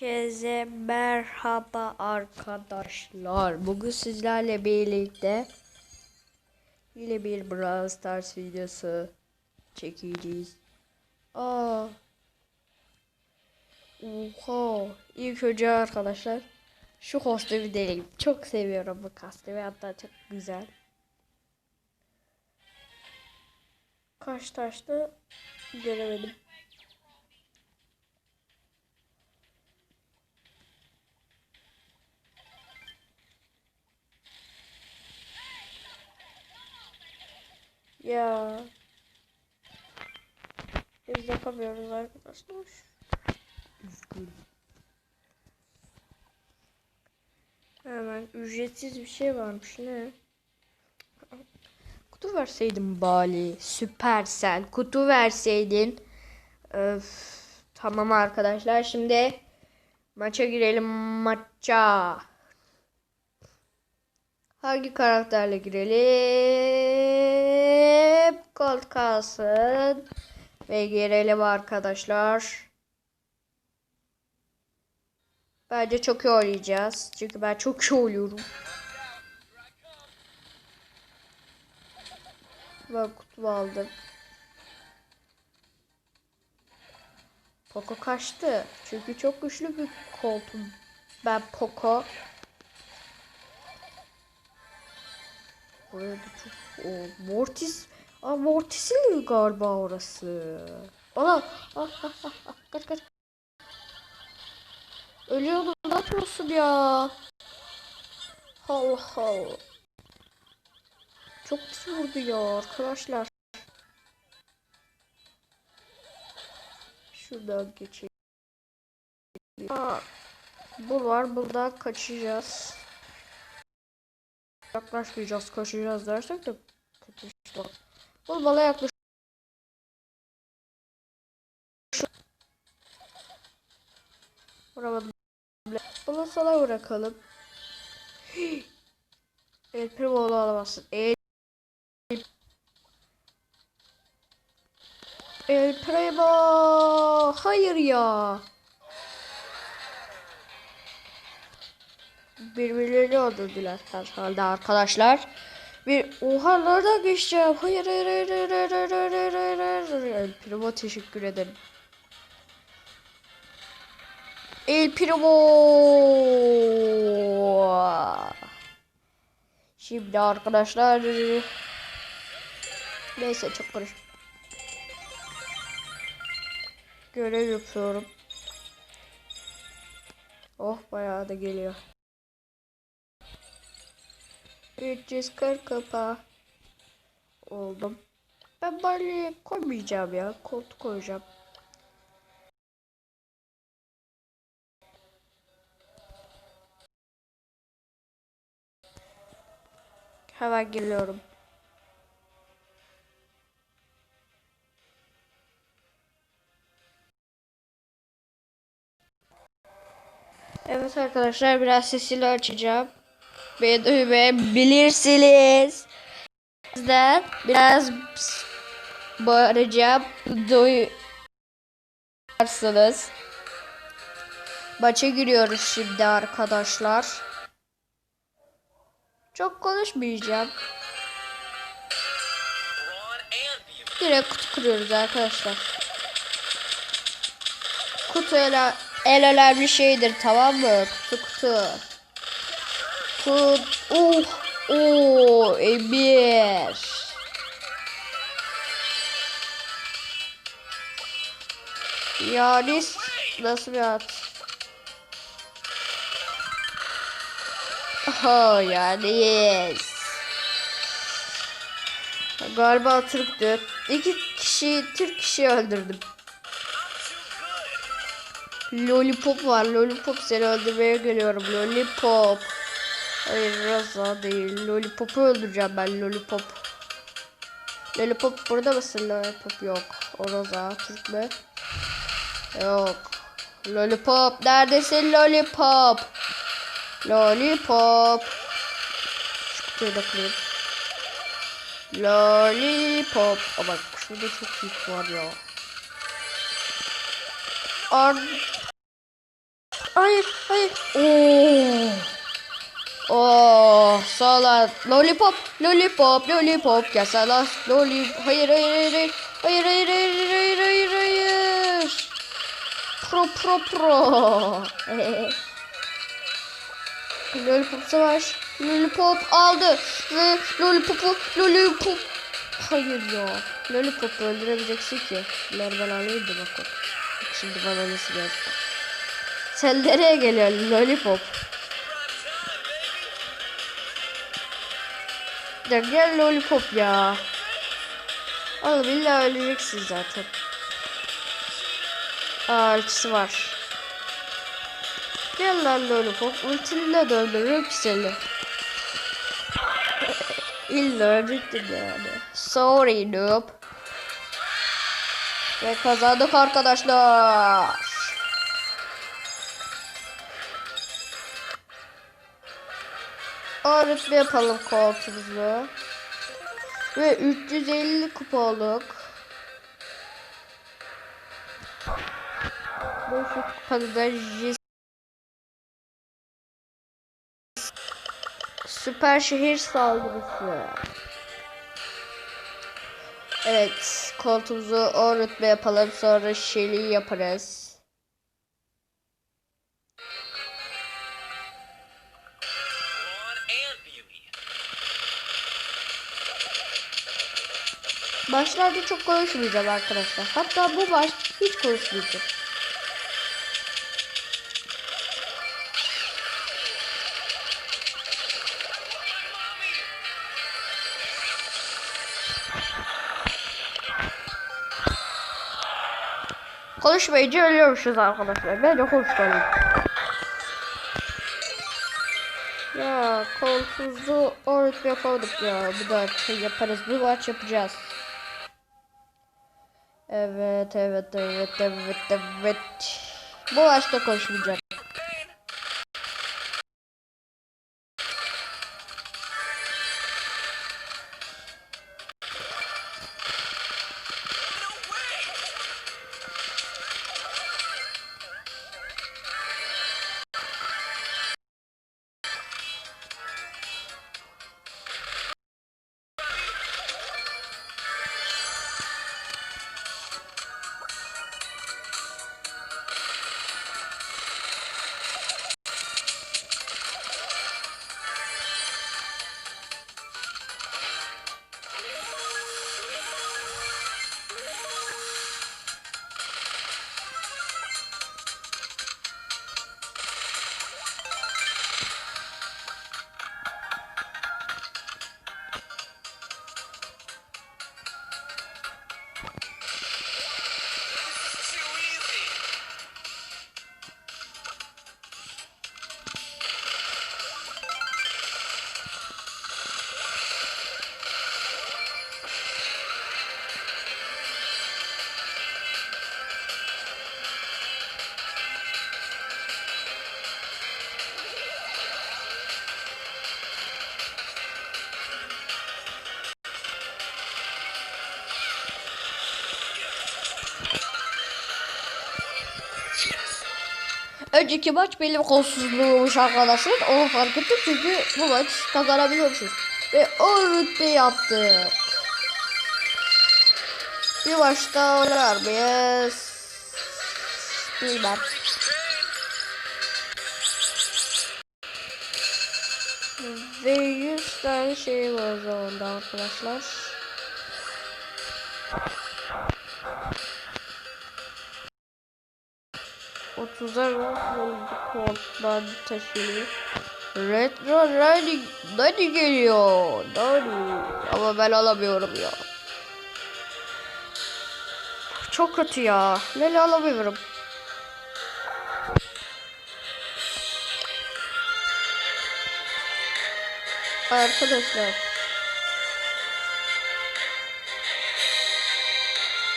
Herkese merhaba arkadaşlar. Bugün sizlerle birlikte yine bir Brawl Stars videosu çekeceğiz. Aa. Oha. İlk önce arkadaşlar şu kostümü deneyim. Çok seviyorum bu kostümü. Hatta çok güzel. Kaç taştı göremedim. Ya. Biz yapamıyoruz arkadaşlar. Üzgünüm. Hemen ücretsiz bir şey varmış ne? Kutu verseydin bari. Süpersel. Kutu verseydin. Öf. Tamam arkadaşlar şimdi maça girelim maça. Hangi karakterle girelim? Gold kalsın. Ve girelim arkadaşlar. Bence çok iyi oynayacağız. Çünkü ben çok iyi oynuyorum. Ben kutu aldım. Poco kaçtı. Çünkü çok güçlü bir koltum. Ben Poco. Buraya çok... O, Mortis... Aa Mortis'in galiba orası. Ana! Ah, ah, ah, ah. Kaç kaç. Ölüyordum. Ne yapıyorsun ya? Allah Allah. Çok pis vurdu ya arkadaşlar. Şuradan geçeyim. Aa, bu var. Buradan kaçacağız. Yaklaşmayacağız, kaçacağız dersek de kötü işte. Bu bana yaklaş. Vuramadım. Bunu sana bırakalım. El Primo'lu alamazsın. El El Primo. Hayır ya. Birbirlerini öldürdüler herhalde arkadaşlar. Bir oha nereden geçeceğim? Hayır hayır hayır hayır hayır hayır hayır hayır hayır hayır El Primo teşekkür ederim. El Primo. Şimdi arkadaşlar neyse çok karış. Görev yapıyorum. Oh bayağı da geliyor. 340 kapa oldum. Ben bari koymayacağım ya. Koltuk koyacağım. Hemen geliyorum. Evet arkadaşlar biraz sesini açacağım. Beni duymayabilirsiniz. Sizden biraz bağıracağım. Duyarsınız. Maça giriyoruz şimdi arkadaşlar. Çok konuşmayacağım. Direkt kutu kuruyoruz arkadaşlar. Kutu el, el önemli şeydir tamam mı? Kutu kutu. Kutu. Uh. Oo, Emir. Yani nasıl bir at? Oh yani yes. Galiba Türk'tü. İki kişi, Türk kişi öldürdüm. Lollipop var. Lollipop seni öldürmeye geliyorum. Lollipop. Hayır Rosa değil. Lollipop'u öldüreceğim ben. Lollipop. Lollipop burada mısın? Lollipop yok. O Rosa. Türk mü? Yok. Lollipop. Neredesin Lollipop? Lollipop. Şu kutuyu da kırayım. Lollipop. Aa bak şurada çok yük var ya. Ar hayır, hayır. Oo. Oh, salak. Lollipop, lollipop, lollipop. Ya salak, lollipop. Hayır, hayır, hayır, hayır. Hayır, hayır, hayır, hayır, hayır. Pro, pro, pro. lollipop savaş. Lollipop aldı. Ve lollipopu, lollipop. Hayır ya. Lollipop'u öldürebileceksin ki. Bunları ben alayım da şimdi bana nasıl geldi. Sen nereye geliyorsun lollipop? Ya gel lollipop ya. Oğlum illa öleceksin zaten. Aa ultisi var. Gel lan lollipop. Ultinle döndürürüm seni. İlla ölecektin yani. Sorry noob. Ve kazandık arkadaşlar. Ağrıtma yapalım koltuğumuzu. Ve 350 kupa olduk. Bu şu kupada da Süper şehir saldırısı. Evet, koltuğumuzu o rütbe yapalım sonra şeli yaparız. Başlarda çok konuşmayacağım arkadaşlar. Hatta bu baş hiç konuşmayacağım. Konuşmayınca ölüyormuşuz arkadaşlar. Bence konuşmayalım. Ya koltuğumuzu orada yapamadık ya. Bir daha şey yaparız. Bir maç yapacağız. Evet, evet, evet, evet, evet. Bu maçta konuşmayacağım. Önceki maç benim kolsuzluğummuş arkadaşlar. Onu fark ettim çünkü bu maç kazanabiliyormuşuz. Ve o rütbe yaptık. Bir maçta oynar mıyız? Bilmem. Ve 100 tane şey var o zaman arkadaşlar. Otuzar koddan taşıyor. Retro Nani, Nani geliyor. Nani. Ama ben alamıyorum ya. Çok kötü ya. Neli alamıyorum. Arkadaşlar.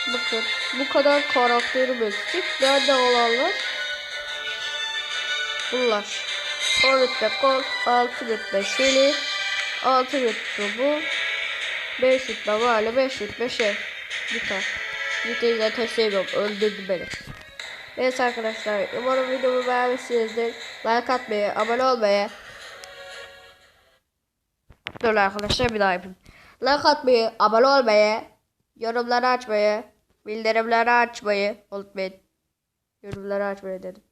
Bakın bu kadar karakterim eksik. Nerede olanlar? Bunlar. 10 rütbe kol, 6 rütbe şeli, 6 rütbe bu, 5 rütbe vali, 5 rütbe şey. Gitar. Gitayı zaten sevmiyorum. Öldürdü beni. Neyse arkadaşlar umarım videomu beğenmişsinizdir. Like atmayı, abone olmayı. Dur arkadaşlar bir daha yapayım. Like atmayı, abone olmayı, yorumları açmayı, bildirimleri açmayı unutmayın. Yorumları açmayı dedim.